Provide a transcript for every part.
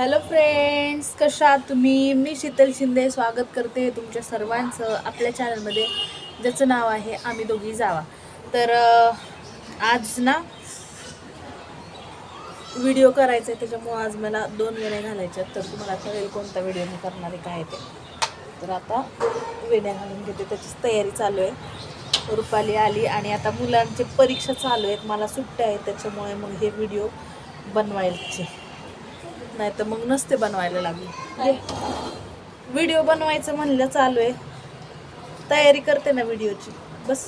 Hello friends कशा आहात तुम्ही? मी शीतल शिंदे. स्वागत करते तुमच्या सर्वांचं आपल्या चॅनलमध्ये ज्याचं नाव आहे आम्ही दोघी जावा. तर आज ना व्हिडिओ करायचा आहे त्याच्यामुळं आज मला दोन वेण्या घालायच्या आहेत. तर तुम्हाला कळेल कोणता व्हिडिओ मी करणार आहे काय ते. तर आता वेण्या घालून घेते. त्याचीच तयारी चालू आहे. रुपाली आली आणि आता मुलांचे परीक्षा चालू आहेत. मला सुट्ट्या आहेत. त्याच्यामुळे मग हे व्हिडिओ बनवायचे. नाही तर मग नसते बनवायला लागले. व्हिडिओ बनवायचं म्हणलं चालू आहे. तयारी करते ना व्हिडिओची. बस.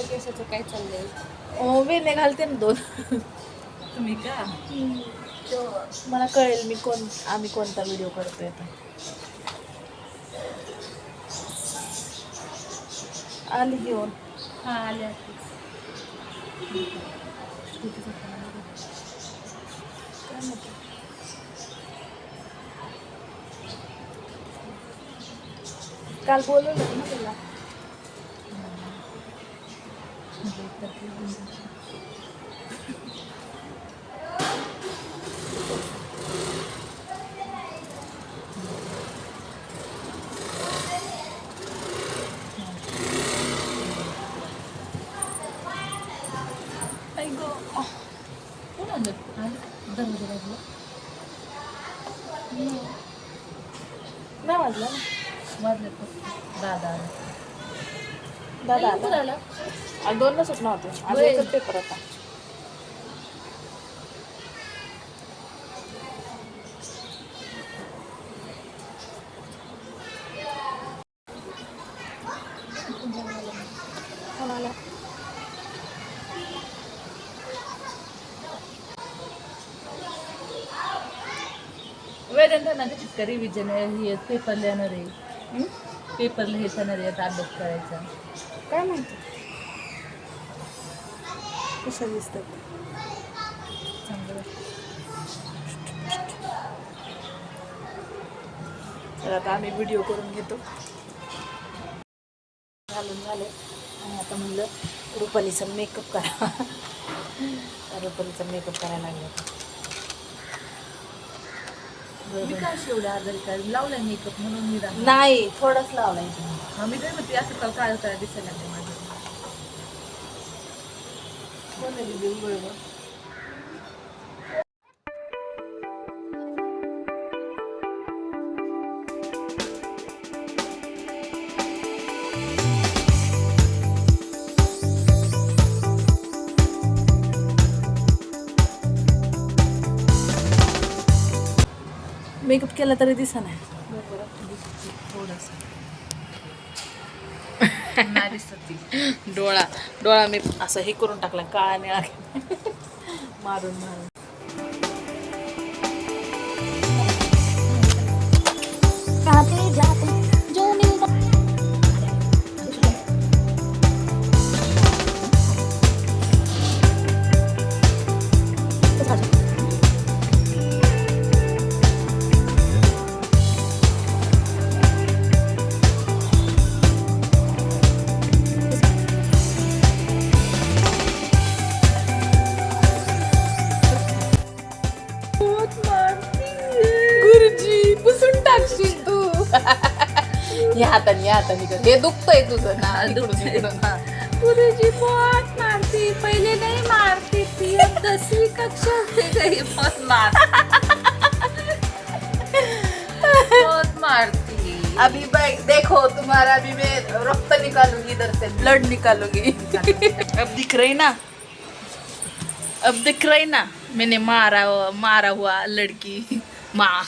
केसाचं काय चाललंय? घालते ना दोन. तुम्ही का? मला कळेल मी कोण आम्ही कोणता व्हिडिओ करतोय आली घेऊन हा. आल्या काल बोलवलं ना तुला नाही वाजलं ना. फक्त दादा दादा कोण आला आला आज दोन सुटणार होते. आज होय. एकच पेपर होता. कोणाला? वेदांत ना रिव्हिजन हे पेपर लिहिणार. आहे पेपर लिहायचं आहे आता अभ्यास करायचा. काय माहिती? कशा दिसतात? तर आता आम्ही व्हिडिओ करून घेतो. घालून झाले. आणि आता म्हणलं रुपालीचा मेकअप करा. रुपालीचा मेकअप करायला लागला. मी काय शिवलं आजारी काय? लावलाय मेकअप म्हणून मी राहणार. नाही थोडाच लावला इथे हा मी काय म्हणते असं का काय काय दिसायला लागलं माझं कोण आहे दीदी बरोबर मेकअप केला तरी दिसा नाही. थोडंसं डोळा डोळा मी असं हे करून टाकला काळा निळा मारून मारून. या हाताने या हाताने कर हे दुखतंय तुझं ना इकडून इकडून हा. गुरुजी बहुत मारती पहिले नाही मारती ती अब दसवी कक्षा में गई बहुत मार बहुत मारती. अभी भाई देखो तुम्हारा अभी मैं रक्त निकालूंगी इधर से. ब्लड निकालूंगी. अब दिख रही ना? अब दिख रही ना? मैंने मारा मारा हुआ लड़की माँ।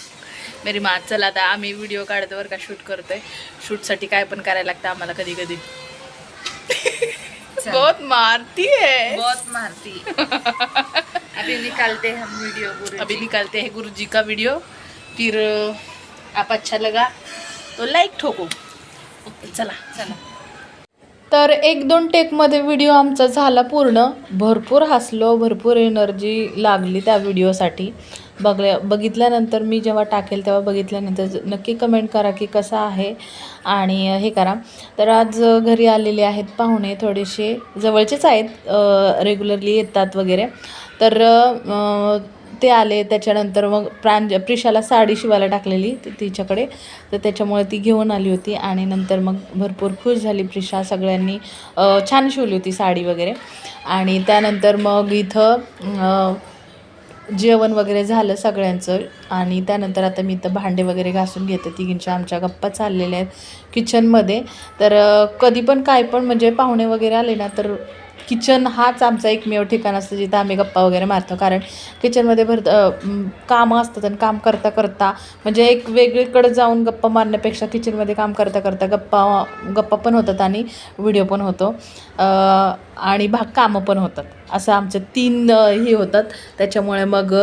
मेरी माँ चला आता आम्ही व्हिडिओ काढतो बरं का शूट करतोय. शूटसाठी काय पण करायला लागतं आम्हाला कधी कधी. बहुत मारती है. बहुत मारती. अभी निकालते हम वीडियो गुरु अभी निकालते हैं गुरु जी का वीडियो फिर आप अच्छा लगा तो लाईक ठोको. चला. चला. तर एक दोन टेकमध्ये व्हिडिओ आमचा झाला पूर्ण. भरपूर हसलो भरपूर एनर्जी लागली त्या व्हिडिओसाठी. बघल्या बघितल्यानंतर मी जेव्हा टाकेल तेव्हा बघितल्यानंतर नक्की कमेंट करा की कसा आहे आणि हे करा. तर आज घरी आलेले आहेत पाहुणे थोडेसे. जवळचेच आहेत रेग्युलरली येतात वगैरे. तर ते आले त्याच्यानंतर मग प्रांज प्रिशाला साडी शिवायला टाकलेली तिच्याकडे. तर त्याच्यामुळे ती घेऊन आली होती आणि नंतर मग भरपूर खुश झाली प्रिशा सगळ्यांनी छान शिवली होती साडी वगैरे. आणि त्यानंतर मग इथं जेवण वगैरे झालं सगळ्यांचं. आणि त्यानंतर आता मी इथं भांडे वगैरे घासून घेते. तिघींच्या आमच्या गप्पा चाललेल्या आहेत किचनमध्ये तर कधी पण काय पण म्हणजे पाहुणे वगैरे आले ना तर किचन हाच आमचा एकमेव ठिकाण असतं जिथं आम्ही गप्पा वगैरे मारतो. कारण किचनमध्ये भर कामं असतात आणि काम करता करता म्हणजे एक वेगळीकडे जाऊन गप्पा मारण्यापेक्षा किचनमध्ये काम करता करता गप्पा गप्पा पण होतात आणि व्हिडिओ पण होतो. आणि भाग कामं पण होतात. असं आमचे तीन हे होतात. त्याच्यामुळे मग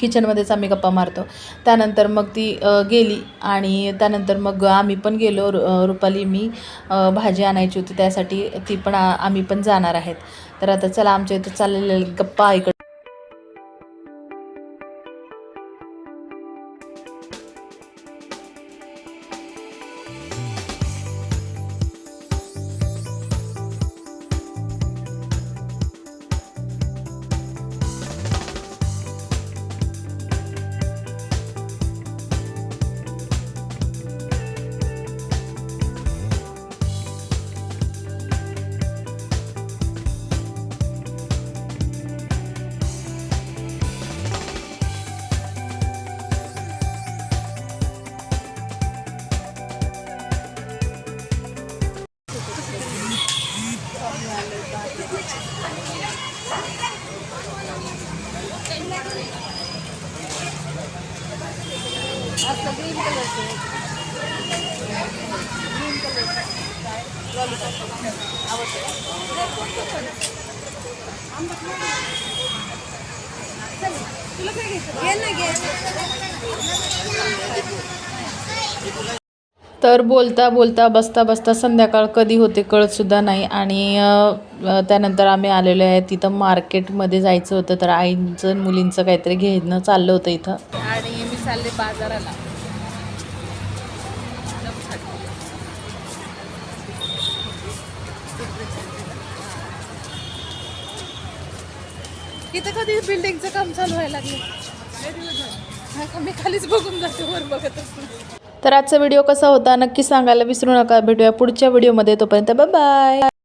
किचनमध्येच आम्ही गप्पा मारतो. त्यानंतर मग ती गेली आणि त्यानंतर मग आम्ही पण गेलो. रु रुपाली मी भाजी आणायची होती त्यासाठी ती पण आम्ही पण जाणार आहेत. तर आता चला आमच्या इथं चाललेले गप्पा तर बोलता बोलता बसता बसता संध्याकाळ कधी होते कळतसुद्धा नाही. आणि त्यानंतर आम्ही आलेलो आहे तिथं मार्केटमध्ये जायचं होतं तर आईंचं मुलींचं काहीतरी घेणं चाललं होतं इथं. आणि मी चालले बाजाराला. इथं कधी बिल्डिंगचं काम चालू व्हायला लागलं? मी खालीच बघून जाते वर बघत असतो. तर आजचा व्हिडिओ कसा होता नक्की सांगायला विसरू नका. भेटूया पुढच्या व्हिडिओमध्ये तोपर्यंत बाय